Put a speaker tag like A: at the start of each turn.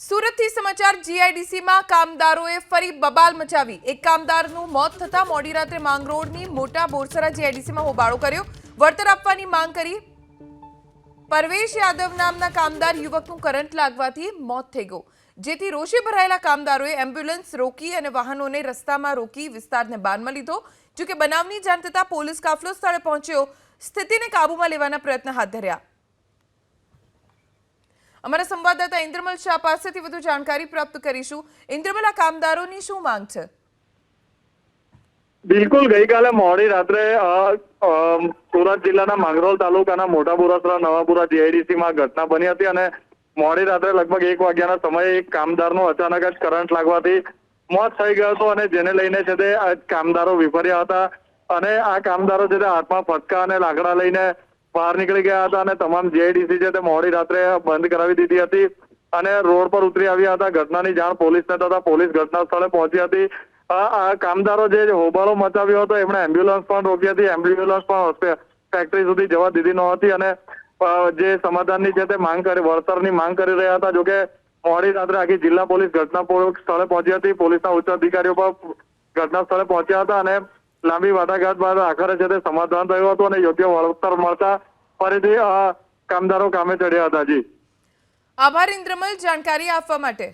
A: સુરતથી સમાચાર જીઆઈડીસીમાં કામદારોએ ફરી બબાલ મચાવી. એક કામદારનું મોત થતાં મોડી રાત્રે માંગરોળની મોટા બોરસરા જીઆઈડીસીમાં હોબાળો કર્યો. વળતર આપવાની માંગ કરી પરવેશ યાદવ નામના કામદાર યુવકનું કરંટ લાગવાથી મોત થઈ ગયું. જેથી રોષે ભરાયેલા કામદારોએ એમ્બ્યુલન્સ રોકી અને વાહનોને રસ્તામાં રોકી વિસ્તારને બાનમાં લીધો. જોકે બનાવની જાણ થતાં પોલીસ કાફલો સ્થળે પહોંચ્યો. સ્થિતિને કાબૂમાં લેવાના પ્રયત્ન હાથ ધર્યા. અમારા સંવાદદાતા ઇન્દ્રમલ શાહ પાસેથી વધુ જાણકારી પ્રાપ્ત કરીશું. ઇન્દ્રમલ, આ કામદારોની શું માંગ છે?
B: બિલકુલ, ગઈકાલે મોડી રાત્રે સુરત જિલ્લાના માંગરોલ તાલુકાના મોટા બોરાસરા નવાપુરા જીઆઈડીસીમાં ઘટના બની હતી અને મોડી રાત્રે લગભગ એક વાગ્યાના સમયે એક કામદારનો અચાનક જ કરંટ લાગવાથી મોત થઈ ગયો હતો અને જેને લઈને છે તે કામદારો વિફર્યા હતા અને આ કામદારો છે તે હાથમાં ફટકા અને લાકડા લઈને બહાર નીકળી ગયા હતા અને તમામ જીઆઈડીસી છે તે મોડી રાત્રે બંધ કરાવી દીધી હતી અને રોડ પર ઉતરી આવ્યા હતા. ઘટનાની જાણ પોલીસને થતા પોલીસ ઘટના સ્થળે પહોંચી હતી. આ કામદારો જે હોબાળો મચાવ્યો હતો, એમણે એમ્બ્યુલન્સ પણ રોકી હતી. એમ્બ્યુલન્સ પણ ફેક્ટરી સુધી જવા દીધી નહોતી અને જે સમાધાનની છે તે માંગ કરી, વળતરની માંગ કરી રહ્યા હતા. જોકે મોડી રાત્રે આખી જિલ્લા પોલીસ ઘટના સ્થળે પહોંચી હતી. પોલીસના ઉચ્ચ અધિકારીઓ પણ ઘટના સ્થળે પહોંચ્યા હતા અને લાંબી વાટાઘાટ બાદ આખરે છે તે સમાધાન થયું હતું અને યોગ્ય વળતર મળતા ફરીથી કામદારો કામે ચડ્યા હતા જી.
A: આભાર, ઇન્દ્રમલ. જાણકારી આપવા માટે.